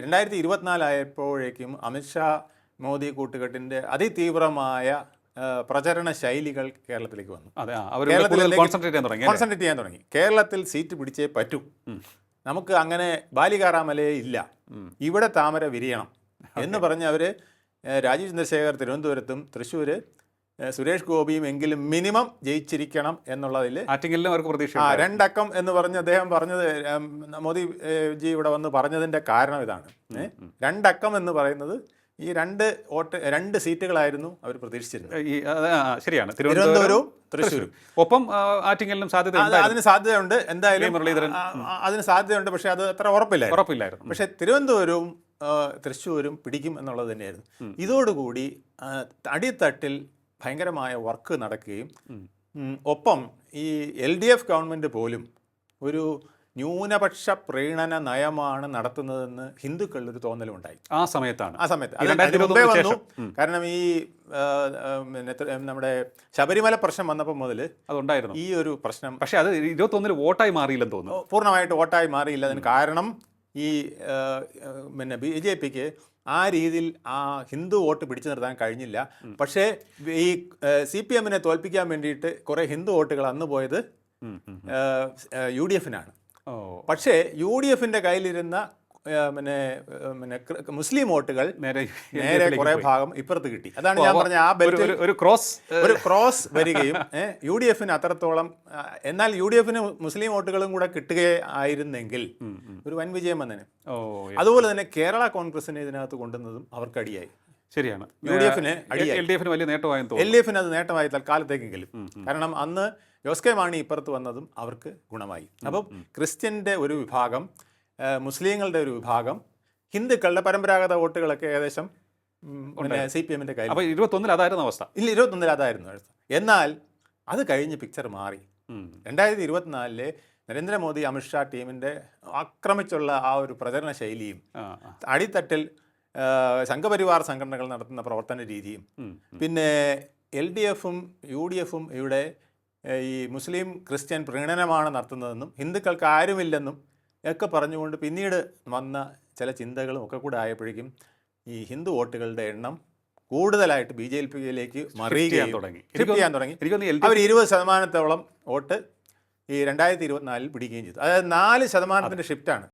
രണ്ടായിരത്തി ഇരുപത്തിനാലായപ്പോഴേക്കും അമിത്ഷാ മോദി കൂട്ടുകെട്ടിന്റെ അതിതീവ്രമായ പ്രചരണ ശൈലികൾ കേരളത്തിലേക്ക് വന്നു. കേരളത്തിലേക്ക് കോൺസെൻട്രേറ്റ് ചെയ്യാൻ തുടങ്ങി അല്ലേ? ചെയ്യാൻ തുടങ്ങി. കേരളത്തിൽ സീറ്റ് പിടിച്ചേ പറ്റൂ. നമുക്ക് അങ്ങനെ ബാലികാറാമലേ ഇല്ല. ഇവിടെ താമര വിരിയണം എന്ന് പറഞ്ഞ് അവർ രാജീവ് ചന്ദ്രശേഖർ തിരുവനന്തപുരത്തും തൃശ്ശൂർ സുരേഷ് ഗോപിയും എങ്കിലും മിനിമം ജയിച്ചിരിക്കണം എന്നുള്ളതിൽ ആറ്റിങ്ങലിലും അവർക്ക് പ്രതീക്ഷ ആ രണ്ടക്കം എന്ന് പറഞ്ഞ് അദ്ദേഹം പറഞ്ഞത് മോദി ജി ഇവിടെ വന്ന് പറഞ്ഞതിന്റെ കാരണം ഇതാണ്. രണ്ടക്കം എന്ന് പറയുന്നത് ഈ രണ്ട് വോട്ട് രണ്ട് സീറ്റുകളായിരുന്നു അവർ പ്രതീക്ഷിച്ചിരുന്നത്. ശരിയാണ്. തിരുവനന്തപുരവും തിരുവനന്തപുരം തൃശ്ശൂരും. ഒപ്പം ആറ്റിങ്ങലിനും സാധ്യത അതിന് സാധ്യതയുണ്ട്. എന്തായാലും മുരളീധരൻ. അതിന് സാധ്യതയുണ്ട്. പക്ഷേ അത് അത്ര ഉറപ്പില്ല ഉറപ്പില്ലായിരുന്നു. പക്ഷേ തിരുവനന്തപുരവും തൃശ്ശൂരും പിടിക്കും എന്നുള്ളത് തന്നെയായിരുന്നു. ഇതോടുകൂടി അടിത്തട്ടിൽ ഭയങ്കരമായ വർക്ക് നടക്കുകയും ഒപ്പം ഈ എൽ ഡി എഫ് ഗവൺമെന്റ് പോലും ഒരു ന്യൂനപക്ഷ പ്രീണന നയമാണ് നടത്തുന്നതെന്ന് ഹിന്ദുക്കളിൽ ഒരു തോന്നലുണ്ടായി ആ സമയത്താണ്. ആ സമയത്ത്. മുമ്പേ വന്നു. കാരണം ഈ നമ്മുടെ ശബരിമല പ്രശ്നം വന്നപ്പോൾ മുതൽ അതുണ്ടായിരുന്നു. ഈ ഒരു പ്രശ്നം പക്ഷേ അത് ഇരുപത്തൊന്നിൽ വോട്ടായി മാറിയില്ലെന്ന് തോന്നുന്നു. പൂർണമായിട്ട് വോട്ടായി മാറിയില്ല. അതിന് കാരണം ഈ പിന്നെ ബി ജെ പിക്ക് ആ രീതിയിൽ ആ ഹിന്ദു വോട്ട് പിടിച്ചു നിർത്താൻ കഴിഞ്ഞില്ല. പക്ഷേ ഈ സി പി എമ്മിനെ തോൽപ്പിക്കാൻ വേണ്ടിയിട്ട് കുറേ ഹിന്ദു വോട്ടുകൾ അന്ന് പോയത്. യു ഡി എഫിനാണ്. പക്ഷേ യു ഡി എഫിന്റെ കയ്യിലിരുന്ന പിന്നെ പിന്നെ മുസ്ലിം വോട്ടുകൾ നേരെ നേരെ കുറേ ഭാഗം ഇപ്പുറത്ത് കിട്ടി. അതാണ് ഞാൻ പറഞ്ഞ ആ ബെൽറ്റ് ഒരു- ക്രോസ് ഒരു ക്രോസ് വരികയും യു ഡി എഫിന് അത്രത്തോളം എന്നാൽ യു ഡി എഫിന് മുസ്ലിം വോട്ടുകളും കൂടെ കിട്ടുകയായിരുന്നെങ്കിൽ ഒരു വൻ വിജയം വന്നേനെ. ഓ അതുപോലെ തന്നെ കേരള കോൺഗ്രസിനെ ഇതിനകത്ത് കൊണ്ടുവന്നതും അവർക്ക് അടിയായി. ശരിയാണ്. യു ഡി എഫിന് എൽ ഡി എഫിന് വലിയ നേട്ടമായെന്ന് എൽ ഡി എഫിന് അത് നേട്ടമായി തൽക്കാലത്തേക്കെങ്കിലും കാരണം അന്ന് ജോസ് കെ മാണി ഇപ്പുറത്ത് വന്നതും അവർക്ക് ഗുണമായി. അപ്പം ക്രിസ്ത്യന്റെ ഒരു വിഭാഗം മുസ്ലിങ്ങളുടെ ഒരു വിഭാഗം ഹിന്ദുക്കളുടെ പരമ്പരാഗത വോട്ടുകളൊക്കെ ഏകദേശം പിന്നെ സി പി എമ്മിന്റെ കയ്യിൽ അപ്പോൾ ഇരുപത്തൊന്നിൽ അതായിരുന്നു അവസ്ഥ ഇല്ല ഇരുപത്തൊന്നിൽ അതായിരുന്നു അവസ്ഥ. എന്നാൽ അത് കഴിഞ്ഞ് പിക്ചർ മാറി. രണ്ടായിരത്തി ഇരുപത്തിനാലിലെ നരേന്ദ്രമോദി അമിത്ഷാ ടീമിന്റെ ആക്രമിച്ചുള്ള ആ ഒരു പ്രചരണ ശൈലിയും. അടിത്തട്ടിൽ സംഘപരിവാർ സംഘടനകൾ നടത്തുന്ന പ്രവർത്തന രീതിയും പിന്നെ എൽ ഡി എഫും യു ഡി എഫും ഇവിടെ ഈ മുസ്ലിം ക്രിസ്ത്യൻ പ്രീണനമാണ് നടത്തുന്നതെന്നും ഹിന്ദുക്കൾക്ക് ആരുമില്ലെന്നും ഒക്കെ പറഞ്ഞുകൊണ്ട് പിന്നീട് വന്ന ചില ചിന്തകളും ഒക്കെ കൂടെ ആയപ്പോഴേക്കും ഈ ഹിന്ദു വോട്ടുകളുടെ എണ്ണം കൂടുതലായിട്ട് ബി ജെ പിയിലേക്ക് മറിയുകയും തുടങ്ങി. ചെയ്യാൻ തുടങ്ങി. അവർ ഇരുപത് ശതമാനത്തോളം വോട്ട് ഈ രണ്ടായിരത്തി ഇരുപത്തിനാലിൽ പിടിക്കുകയും ചെയ്തു. അതായത് നാല് ശതമാനത്തിന്റെ ഷിഫ്റ്റാണ്